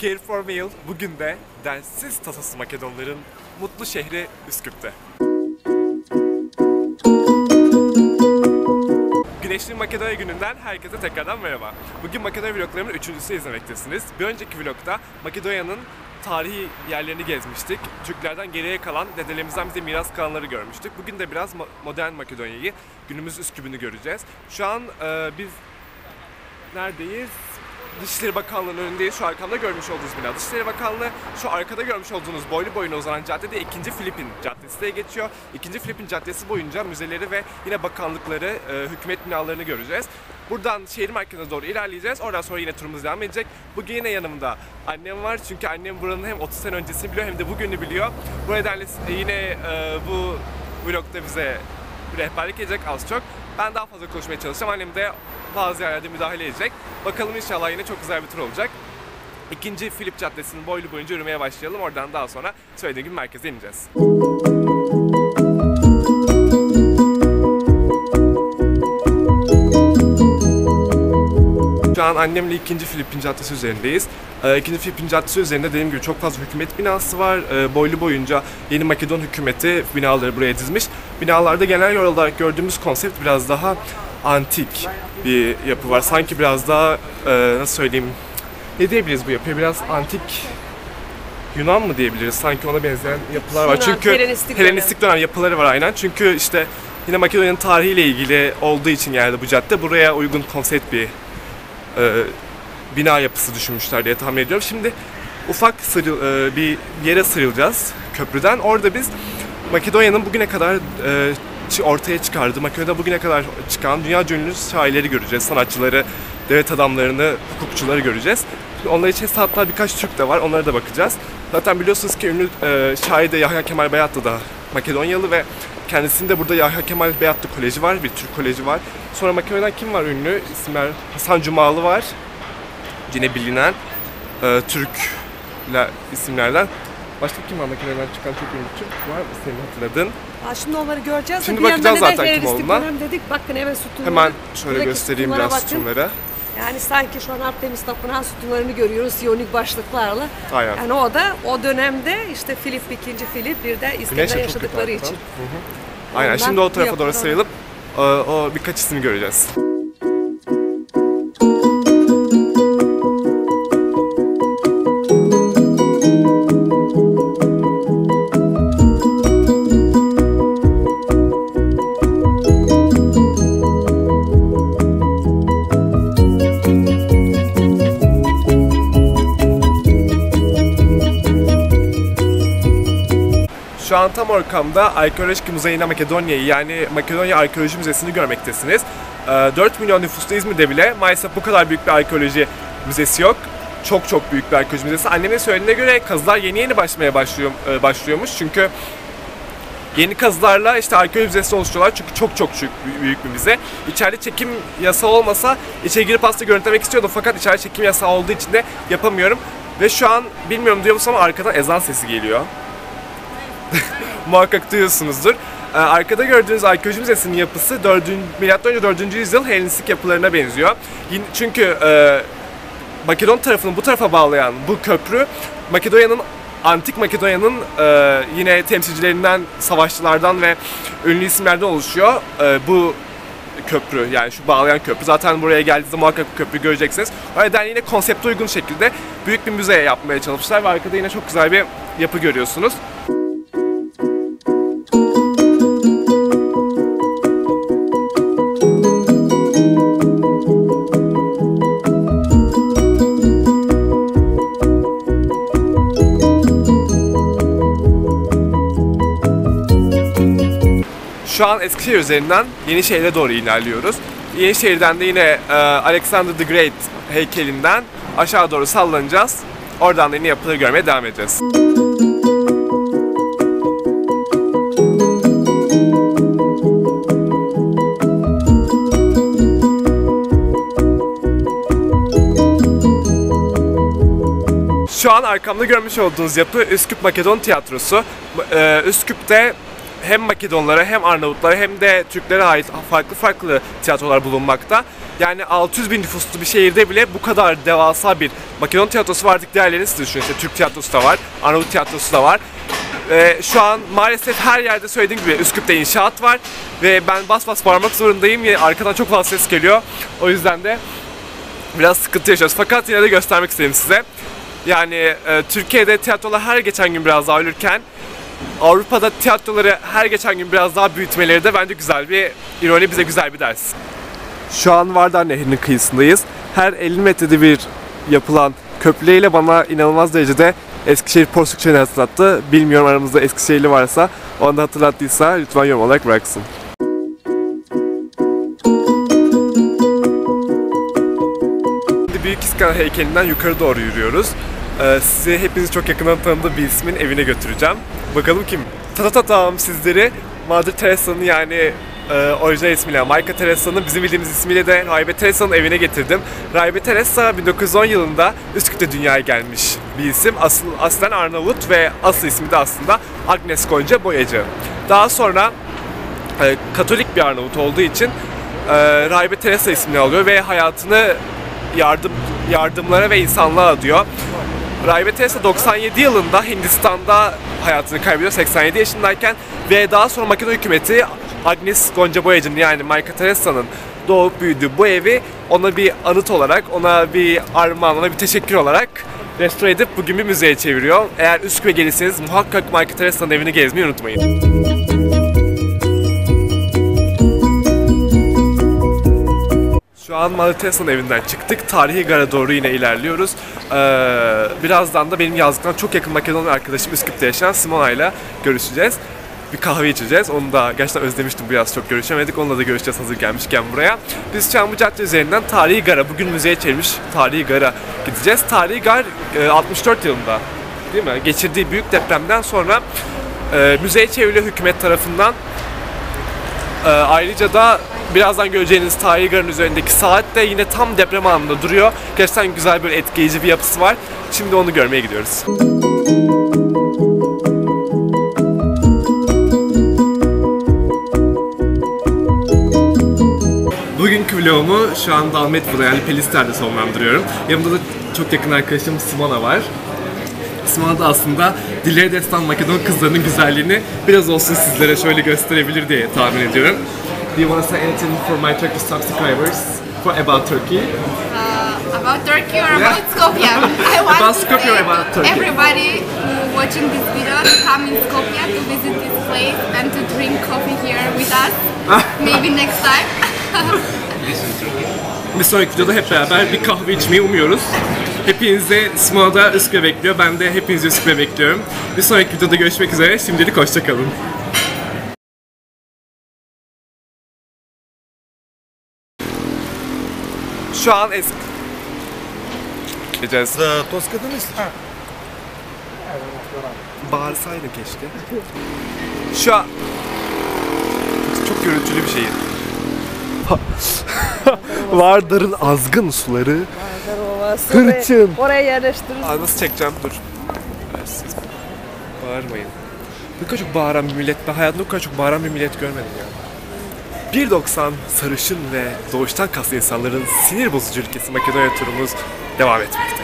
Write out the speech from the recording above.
Care for Meal bugün de densiz tasası Makedonların mutlu şehri Üsküp'te. Güneşli Makedonya gününden herkese tekrardan merhaba. Bugün Makedonya vloglarımın üçüncüsünü izlemektesiniz. Bir önceki vlogda Makedonya'nın tarihi yerlerini gezmiştik. Türklerden geriye kalan, dedelerimizden bize miras kalanları görmüştük. Bugün de biraz mo- modern Makedonya'yı, günümüz Üsküp'ünü göreceğiz. Şu an e, biz neredeyiz? Dışişleri Bakanlığı'nın önündeyiz. Şu arkamda görmüş olduğunuz bina. Dışişleri Bakanlığı şu arkada görmüş olduğunuz boylu boyuna uzanan caddede 2. Filipin Caddesi diye geçiyor. 2. Filipin Caddesi boyunca müzeleri ve yine bakanlıkları, e, hükümet binalarını göreceğiz. Buradan şehir merkezine doğru ilerleyeceğiz. Oradan sonra yine turumuz devam edecek. Bugün yine yanımda annem var. Çünkü annem buranın hem 30 sene öncesini biliyor hem de bugünü biliyor. Bu nedenle yine e, bu vlogda bize rehberlik edecek az çok. Ben daha fazla konuşmaya çalışacağım. Annem de bazı yerlerde müdahale edecek. Bakalım inşallah yine çok güzel bir tur olacak. İkinci Filip Caddesi'nin boylu boyunca yürümeye başlayalım. Oradan daha sonra söylediğim gibi merkeze ineceğiz. Şu an annemle ikinci Filipin Caddesi üzerindeyiz. Ee, ikinci Filipin Caddesi üzerinde dediğim gibi çok fazla hükümet binası var. Ee, boylu boyunca yeni Makedon hükümeti binaları buraya dizmiş. Binalarda genel olarak gördüğümüz konsept biraz daha antik bir yapı var. Sanki biraz daha e, nasıl söyleyeyim ne diyebiliriz bu yapıya? Biraz antik Yunan mı diyebiliriz? Sanki ona benzeyen yapılar var. Yunan, Çünkü Helenistik Helenistik dönem yapıları var aynen. Çünkü işte yine Makedonya'nın tarihiyle ilgili olduğu için geldi bu cadde. Buraya uygun konsept bir e, bina yapısı düşünmüşler diye tahmin ediyorum. Şimdi ufak sırı- e, bir yere sıyrılacağız köprüden. Orada biz Makedonya'nın bugüne kadar e, ortaya çıkardığı, Makedonya'da bugüne kadar çıkan dünya ünlü şairleri göreceğiz. Sanatçıları, devlet adamlarını, hukukçuları göreceğiz. Onlar için hatta birkaç Türk de var, onlara da bakacağız. Zaten biliyorsunuz ki ünlü e, şair de Yahya Kemal Beyatlı da Makedonyalı ve kendisinde burada Yahya Kemal Beyatlı Koleji var, bir Türk koleji var. Sonra Makedonya'dan kim var ünlü? İsimler Hasan Cumalı var. Yine bilinen e, Türk isimlerden. Başka kim var Makedonya'dan çıkan çok ünlü var mı senin hatırladın? Ha, şimdi onları göreceğiz. Şimdi Bir bakacağız zaten kim olduğuna. dedik. Bakın evet sütunları. Hemen şöyle Buradaki göstereyim sütunlara biraz bakın. sütunları. Yani sanki şu an Artemis Tapınağı sütunlarını görüyoruz. Siyonik başlıklarla. Aynen. Yani o da o dönemde işte Filip ikinci Filip bir de İskender çok yaşadıkları için. Aynen Ondan şimdi o tarafa yapılan- doğru sayılıp o, o birkaç ismi göreceğiz. Şu an tam arkamda Arkeolojik Müzeyine Makedonya'yı yani Makedonya Arkeoloji Müzesi'ni görmektesiniz. Ee, 4 milyon nüfuslu İzmir'de bile maalesef bu kadar büyük bir arkeoloji müzesi yok. Çok çok büyük bir arkeoloji müzesi. Annemin söylediğine göre kazılar yeni yeni başlamaya başlıyor, e, başlıyormuş. Çünkü yeni kazılarla işte arkeoloji müzesi oluşturuyorlar. Çünkü çok çok büyük, büyük bir müze. İçeride çekim yasağı olmasa içeri girip aslında görüntülemek istiyordum. Fakat içeride çekim yasağı olduğu için de yapamıyorum. Ve şu an bilmiyorum duyuyor musun ama arkadan ezan sesi geliyor muhakkak duyuyorsunuzdur. Ee, arkada gördüğünüz arkeoloji müzesinin yapısı 4. milattan önce 4. yüzyıl Helenistik yapılarına benziyor. Çünkü e, Makedon tarafını bu tarafa bağlayan bu köprü Makedonya'nın Antik Makedonya'nın e, yine temsilcilerinden, savaşçılardan ve ünlü isimlerden oluşuyor. E, bu köprü yani şu bağlayan köprü. Zaten buraya geldiğinizde muhakkak bu köprüyü göreceksiniz. O nedenle yine konsepte uygun şekilde büyük bir müze yapmaya çalışmışlar ve arkada yine çok güzel bir yapı görüyorsunuz. An Eskişehir üzerinden Yenişehir'e doğru ilerliyoruz. Yenişehir'den de yine e, Alexander the Great heykelinden aşağı doğru sallanacağız. Oradan da yeni yapıları görmeye devam edeceğiz. Şu an arkamda görmüş olduğunuz yapı Üsküp Makedon Tiyatrosu. Ee, Üsküp'te hem Makedonlara hem Arnavutlara hem de Türklere ait farklı farklı tiyatrolar bulunmakta. Yani 600 bin nüfuslu bir şehirde bile bu kadar devasa bir Makedon tiyatrosu var. Diğerlerini siz düşünün. İşte Türk tiyatrosu da var, Arnavut tiyatrosu da var. Ee, şu an maalesef her yerde söylediğim gibi Üsküp'te inşaat var ve ben bas bas bağırmak zorundayım. Ya, Arkadan çok fazla ses geliyor. O yüzden de biraz sıkıntı yaşıyoruz. Fakat yine de göstermek istedim size. Yani e, Türkiye'de tiyatrolar her geçen gün biraz daha ölürken Avrupa'da tiyatroları her geçen gün biraz daha büyütmeleri de bence güzel bir ironi, bize güzel bir ders. Şu an Vardar Nehri'nin kıyısındayız. Her 50 metrede bir yapılan köprüleriyle bana inanılmaz derecede Eskişehir Porsukçay'ını hatırlattı. Bilmiyorum aramızda Eskişehirli varsa, onu da hatırlattıysa lütfen yorum olarak bıraksın. Şimdi Büyük İskender heykelinden yukarı doğru yürüyoruz. Ee, sizi hepiniz çok yakından tanıdığı bir ismin evine götüreceğim. Bakalım kim? Tatatatam sizleri Mother Teresa'nın yani e, orijinal ismiyle Maika Teresa'nın bizim bildiğimiz ismiyle de Rahibe Teresa'nın evine getirdim. Rahibe Teresa 1910 yılında Üsküp'te dünyaya gelmiş bir isim. Asıl, aslen Arnavut ve asıl ismi de aslında Agnes Gonca Boyacı. Daha sonra e, Katolik bir Arnavut olduğu için e, Rahibe Teresa ismini alıyor ve hayatını yardım yardımlara ve insanlığa adıyor. Rahibe Teresa 97 yılında Hindistan'da hayatını kaybediyor 87 yaşındayken ve daha sonra Makedon hükümeti Agnes Gonca Boyacı'nın yani Maria Teresa'nın doğup büyüdüğü bu evi ona bir anıt olarak, ona bir armağan, ona bir teşekkür olarak restore edip bugün bir müzeye çeviriyor. Eğer Üsküp'e gelirseniz muhakkak Maria Teresa'nın evini gezmeyi unutmayın. Şu an Teresa'nın evinden çıktık. Tarihi gara doğru yine ilerliyoruz. Ee, birazdan da benim yazlıktan çok yakın Makedon arkadaşım Üsküp'te yaşayan Simona ile görüşeceğiz. Bir kahve içeceğiz. Onu da gerçekten özlemiştim bu yaz çok görüşemedik. Onunla da görüşeceğiz hazır gelmişken buraya. Biz şu an bu cadde üzerinden Tarihi Gar'a, bugün müzeye çevirmiş Tarihi Gar'a gideceğiz. Tarihi Gar e, 64 yılında değil mi? Geçirdiği büyük depremden sonra e, müzeye çevriliyor hükümet tarafından. Ee, ayrıca da birazdan göreceğiniz tarihi garın üzerindeki saat de yine tam deprem anında duruyor. Gerçekten güzel bir etkileyici bir yapısı var. Şimdi onu görmeye gidiyoruz. Bugünkü vlogumu şu an Dalmetvo'da yani Pelister'de sonlandırıyorum. Yanımda da çok yakın arkadaşım Simona var. Simona da aslında Dilleri Destan Makedon kızlarının güzelliğini biraz olsun sizlere şöyle gösterebilir diye tahmin ediyorum. Do you want to say anything for my Turkish subscribers for about Turkey? Uh, about Turkey or Yeah. about Skopje? I want About Skopje or about Turkey? Everybody who watching this video to come in Skopje to visit this place and to drink coffee here with us. Maybe next time. Bir sonraki videoda hep beraber bir kahve içmeyi umuyoruz. Hepinizi Simona'da Üsküp'e bekliyor. Ben de hepinizi Üsküp'e bekliyorum. Bir sonraki videoda görüşmek üzere. Şimdilik hoşçakalın. Şu an eski. Gideceğiz. Ee, Toska'da mı istiyorsun? Bağırsaydı keşke. Şu an... Çok gürültülü bir şehir. Vardar'ın azgın suları. Hırçın. Oraya yerleştiririz. Aa, nasıl çekeceğim? Dur. Bağırmayın. Ne kadar çok bağıran bir millet. Ben hayatımda bu kadar çok bağıran bir millet görmedim ya. 1.90 sarışın ve doğuştan kaslı insanların sinir bozucu ülkesi Makedonya turumuz devam etmekte.